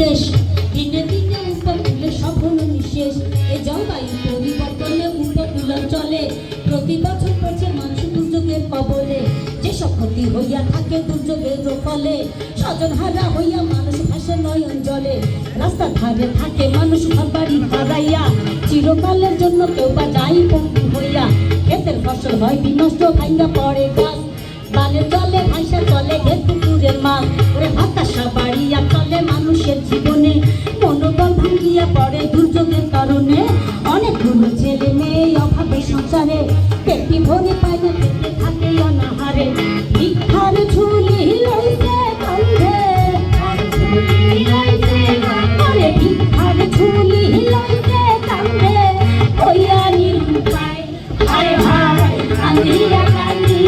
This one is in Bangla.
দেশ দিনে দিনে উপকূলে সব হলো নিঃশেষ। এ জলবায়ু পরিবর্তনে উপকূল চলে। প্রতি বছর পড়ছে মানুষ দুর্যোগের কবলে। যেসব ক্ষতি হইয়া থাকে দুর্যোগের ফলে। স্বজন হারা হইয়া মানুষ ভাসে নয়ন জলে। রাস্তার ধারে থাকে মানুষ ঘর বাড়ি হারাইয়া চিরকালের জন্য কেউ বা যাই পঙ্গু হইয়া। ক্ষেতের ফসল হয় বিনষ্ট ভাঙ্গা পড়ে গাছ। বানের জলে ভাইসা চলে ঘের ভাঙ্গিয়া পড়ে দুর্যোগের কারণে। অনেকগুলো ছেলে মেয়ে অভাবে সংসারে। পেটি ভরে পায় না পেটে থাকে অনাহারে। ভিক্ষার ঝুলি লইছে কান্ধে নিরুপায়, হায় হায়, কান্দিয়া কান্দিয়া।